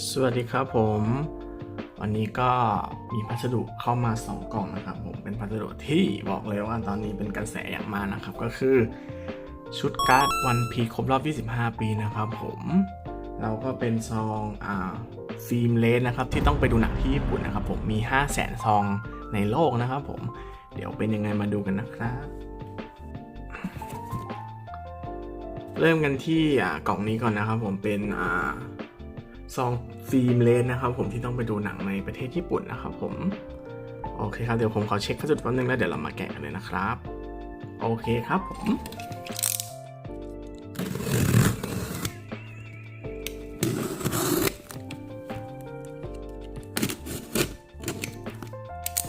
สวัสดีครับผม วันนี้ก็มีพัสดุเข้ามา 2 กล่องนะครับผมเป็นพัสดุที่บอกเลยว่าตอนนี้เป็นกระแสอย่างมากนะครับก็คือชุดการ์ดวันพีครบรอบ 25 ปีนะครับผมเราก็เป็นซองอ่าฟิล์มเลสนะครับที่ต้องไปดูหนังที่ญี่ปุ่นนะครับผมมี 5 0 0แสนซองในโลกนะครับผมเดี๋ยวเป็นยังไงมาดูกันนะครับ เริ่มกันที่กล่องนี้ก่อนนะครับผมเป็นอ่า ซองฟิล์มเลนนะครับผมที่ต้องไปดูหนังในประเทศญี่ปุ่นนะครับผม โอเคครับ เดี๋ยวผมขอเช็คพัสดุแป๊บนึงแล้วเดี๋ยวเรามาแกะกันเลยนะครับ โอเคครับผม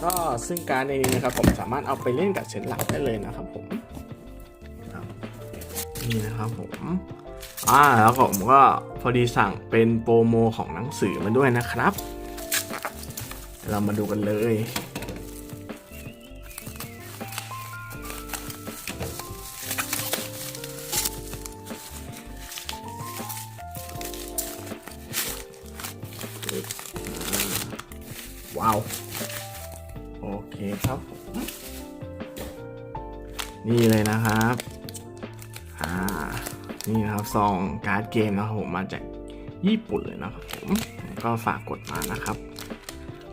ก็ซึ่งการในนี้นะครับผมสามารถเอาไปเล่นกับเซตหลักได้เลยนะครับผมนี่นะครับผม อ่าแล้วผมก็พอดีสั่งเป็นโปรโมของหนังสือมาด้วยนะครับ เรามาดูกันเลย ว้าว โอเคครับ นี่เลยนะครับ อ่า นี่นะครับซองการ์ดเกมนะครับผมมาจากญี่ปุ่นเลยนะครับผมก็ฝากกดมานะครับ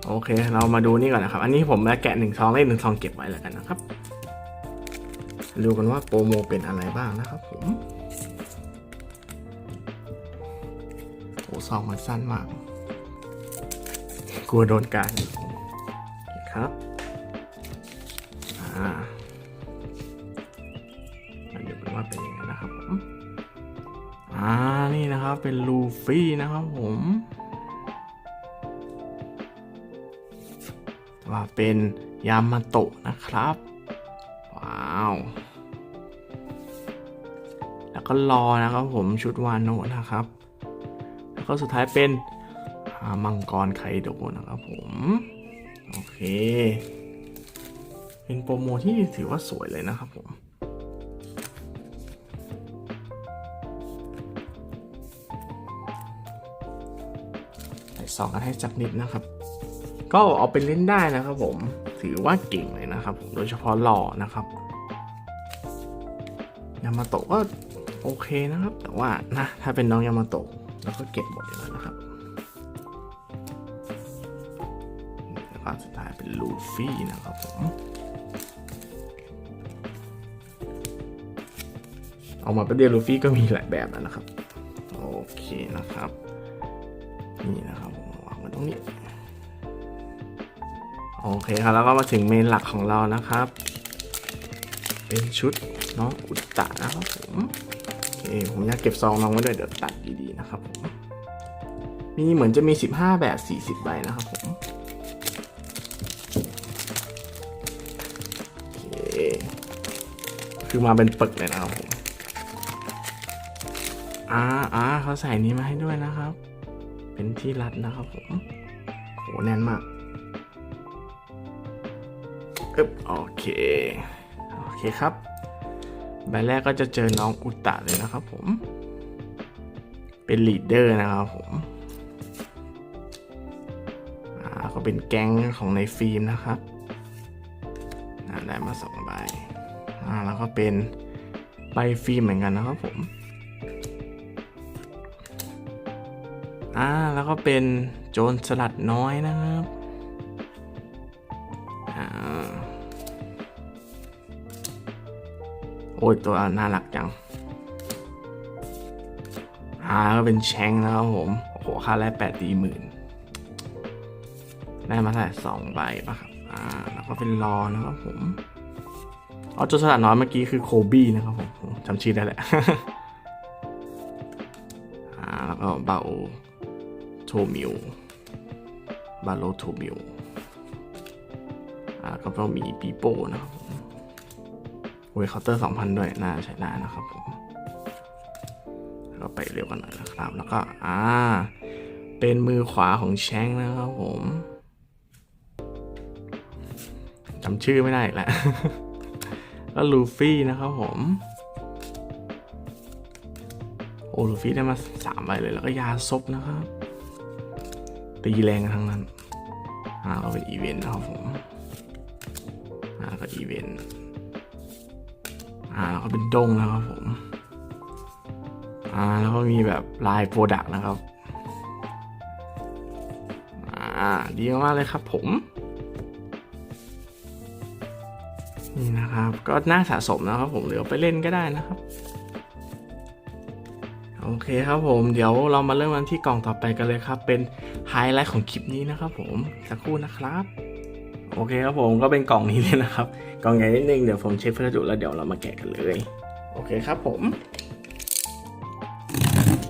โอเคเรามาดูนี่ก่อนนะครับ อันนี้ผมมาแกะหนึ่งซองเล่นหนึ่งซองเก็บไว้แล้วกันนะครับดูกันว่าโปรโมเป็นอะไรบ้างนะครับผมโอ้ซองมันสั้นมาก กลัวโดนการคครับอ่า นะครับ เป็นลูฟี่นะครับผมว่าเป็นยามาโตะนะครับ ว้าว แล้วก็รอนะครับผมชุดวานโนะนะครับ แล้วก็สุดท้ายเป็นอ่ามังกรไคโดนะครับผม โอเค เป็นโปรโมที่ถือว่าสวยเลยนะครับผม สองกันให้จักนิดนะครับ ก็เอาไปเล่นได้นะครับ ผมถือว่าเก่งเลยนะครับ โดยเฉพาะหล่อนะครับยามาโตะก็โอเคนะครับ แต่ว่านะถ้าเป็นน้องยามาโตะแล้วก็เก็บหมดอยแล้วนะครับแล้วก็สุดท้ายเป็นลูฟี่นะครับผมออกมาประเดี๋ยวลูฟี่ก็มีหลายแบบแล้วนะครับ โอเคนะครับ นี่นะครับ รงนี้ โอเคครับแล้วก็มาถึงเมนหลักของเรานะครับ เป็นชุดน้องอุตตะนะครับผมโอเคผมอยากเก็บซองน้องไว้ด้วยเดี๋ยวตัดดีๆนะครับผมมีเหมือนจะมี 15 แบบ 40 ใบนะครับผมคคือมาเป็นปึกเลยนะครับผมอ่าอ่าเขาใส่นี้มาให้ด้วยนะครับ เป็นที่รัดนะครับผมโหแน่นมากอึบโอเค โอเคครับ ใบแรกก็จะเจอน้องอุตตะเลยนะครับผม เป็นลีดเดอร์นะครับผมอ่าก็เป็นแก๊งของในฟิล์มนะครับอ่าได้มาสองใบอ่าแล้วก็เป็นใบฟิล์มเหมือนกันนะครับผม อ่าแล้วก็เป็นโจรสลัดน้อยนะครับอ่าโอ้ยตัวน่ารักจังอ่าก็เป็นแชงนะครับผมโอ้โหค่าแรกแปดตีหมื่นได้มาแต่สองใบป่ะครับอ่าแล้วก็เป็นรอนะครับผมอ๋อโจรสลัดน้อยเมื่อกี้คือโคบี้นะครับผมผมจำชื่อได้แหละอ่าแล้วก็เบา โทมิวบาโลโทมิวอ่าก็ต้องมีปีโป้นะครับผมโอ้ยคาน์เตอร์สองพันด้วยน่าใช้ได้นะครับผมแล้วก็ไปเร็วกันหน่อยนะครับ แล้วก็อ่า เป็นมือขวาของแชงนะครับผมจำชื่อไม่ได้อีกแล้วก็ลูฟี่นะครับผม โอ้ลูฟี่ได้มาสามใบเลยแล้วก็ยาซบนะครับ ตีแรงกันทั้งนั้นอ่าก็เป็นอีเวนต์นะครับผมอ่าก็อีเวนต์อ่าก็เป็นดงนะครับผมอ่าแล้วก็มีแบบลายโปรดักต์นะครับอ่าดีมากเลยครับผมนี่นะครับ ก็น่าสะสมนะครับผมหรือไปเล่นก็ได้นะครับ โอเคครับผมเดี๋ยวเรามาเริ่มกันที่กล่องต่อไปกันเลยครับ เป็นไฮไลท์ของคลิปนี้นะครับผมสักครู่นะครับ โอเคครับผมก็เป็นกล่องนี้เลยนะครับ กล่องใหญ่นิดนึงเดี๋ยวผมเช็คพัสดุแล้วเดี๋ยวเรามาแกะกันเลย โอเคครับผม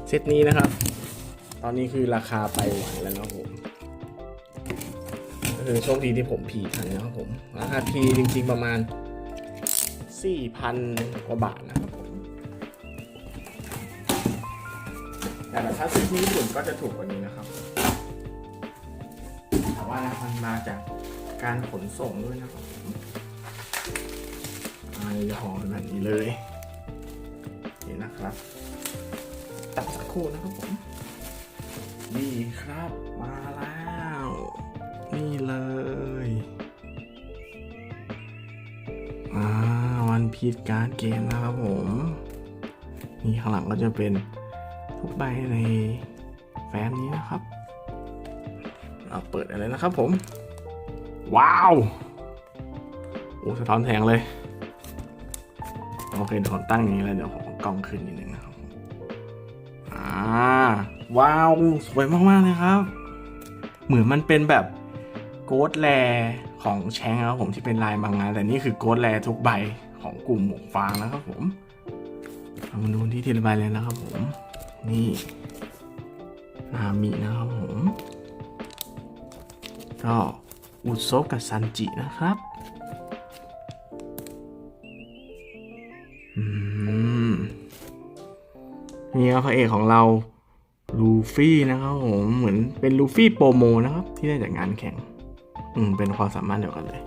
เซตนี้นะครับ ตอนนี้คือราคาไปไหวแล้วนะครับผมก็คือโชคดีที่ผมพีทันนะครับผมราคาพีจริงๆประมาณ4,000กว่าบาทนะครับ แต่ถ้าซื้อที่ญี่ปุ่นก็จะถูกกว่านี้นะครับแต่ว่านะมันมาจากการขนส่งด้วยนะครับผมอ่าจะห่อแบบนี้เลยนี่นะครับ ตัดสักครู่นะครับผม นี่ครับมาแล้ว นี่เลยอ่าวันพีชการ์ดเกมนะครับผม นี่ข้างหลังก็จะเป็น ทุกใบในแฟ้มนี้นะครับเราเปิดอะไรนะครับผม ว้าวโอ้สะท้อนแสงเลย โอเคเดี๋ยวผมตั้งอย่างนี้แล้วเดี๋ยวผมเอากล้องขึ้นนิดนึงนะครับผมอ่าว้าว สวยมากๆเลยครับ เหมือนมันเป็นแบบโกดแลของแชงครับผมที่เป็นลายบางงาน แต่นี่คือโกดแลทุกใบของกลุ่มหมวกฟางนะครับผมเรามาดูที่ทีละใบเลยนะครับผม นี่นามินะครับผมก็อุซบกับซันจินะครับมนี่ครับพระเอกของเราลูฟี่นะครับผมเหมือนเป็นลูฟี่โปรโมนะครับ ที่ได้จากงานแข่ง อืม เป็นความสามารถเดียวกันเลย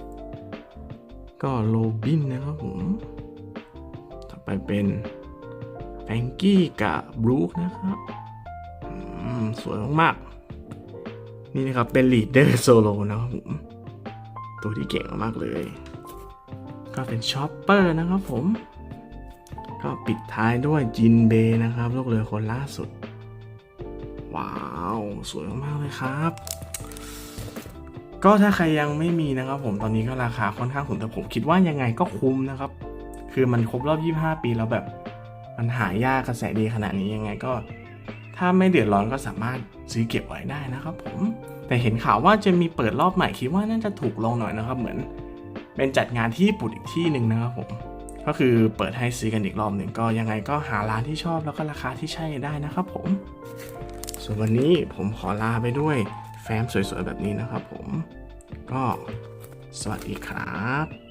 ก็โรบินนะครับผม ต่อไปเป็น แฟงกี้กับบรูคนะครับสวยมากๆ นี่นะครับเป็นลีดเดอร์โซโลนะครับผม ตัวที่เก่งมากเลย ก็เป็นชอปเปอร์นะครับผม ก็ปิดท้ายด้วยจินเบย์นะครับ ลูกเรือคนล่าสุด ว้าว สวยมากๆเลยครับ ก็ถ้าใครยังไม่มีนะครับผมตอนนี้ก็ราคาค่อนข้างสูงแต่ผมคิดว่ายังไงก็คุ้มนะครับ คือมันครบรอบ 25 ปีแล้วแบบ มันหายากกระแสดีขนาดนี้ยังไงก็ ถ้าไม่เดือดร้อนก็สามารถซื้อเก็บไว้ได้นะครับผม แต่เห็นข่าวว่าจะมีเปิดรอบใหม่คิดว่าน่าจะถูกลงหน่อยนะครับ เหมือน เป็นจัดงานที่ญี่ปุ่นอีกที่หนึ่งนะครับผม ก็คือเปิดให้ซื้อกันอีกรอบหนึ่งก็ยังไงก็หาร้านที่ชอบแล้วก็ราคาที่ใช่ได้นะครับผม ส่วนวันนี้ผมขอลาไปด้วยแฟ้มสวยๆแบบนี้นะครับผม ก็สวัสดีครับ